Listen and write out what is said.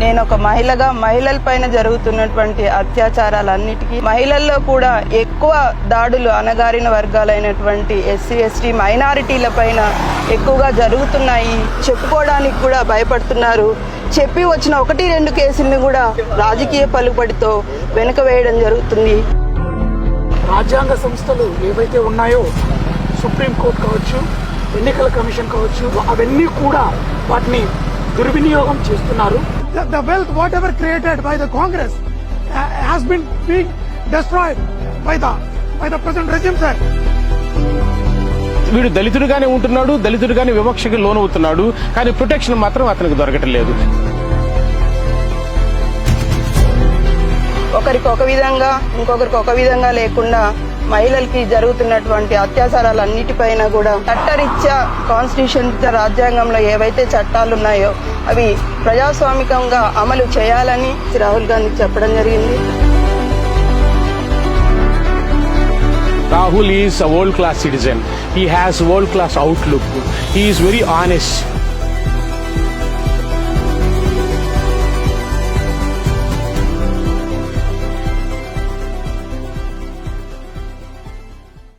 నేను ఒక మహిళగా మహిళల పైన జరుగుతున్నటువంటి అత్యాచారాలన్నిటికీ మహిళల్లో కూడా ఎక్కువ దాడులు అణగారిన వర్గాలైనటువంటి ఎస్సీ ఎస్టీ మైనారిటీల పైన ఎక్కువగా జరుగుతున్నాయి. చెప్పుకోవడానికి కూడా భయపడుతున్నారు. చెప్పి వచ్చిన ఒకటి రెండు కేసుల్ని కూడా రాజకీయ పలుబడితో వెనుక వేయడం జరుగుతుంది. రాజ్యాంగ సంస్థలు ఏవైతే ఉన్నాయో సుప్రీంకోర్టు కావచ్చు ఎన్నికల కమిషన్ కావచ్చు అవన్నీ కూడా వాటిని దుర్వినియోగం చేస్తున్నారు. The, the wealth whatever created by the Congress uh, has been being destroyed by the by the present regime, sir. వీడు దళితుడిగానే ఉంటున్నాడు దళితుడిగానే వివక్షకి లోనవుతున్నాడు కానీ ప్రొటెక్షన్ మాత్రం అతనికి దొరకటం లేదు ఒకరికి ఒక విధంగా ఇంకొకరికి ఒక విధంగా లేకుండా మహిళలకి జరుగుతున్నటువంటి అత్యాచారాలన్నిటిపైన కూడా చట్టరీత్యా కాన్స్టిట్యూషన్ రాజ్యాంగంలో ఏవైతే చట్టాలు ఉన్నాయో అవి ప్రజాస్వామికంగా అమలు చేయాలని రాహుల్ గాంధీ చెప్పడం జరిగింది. Rahul is a world class citizen he has world class outlook he is very honest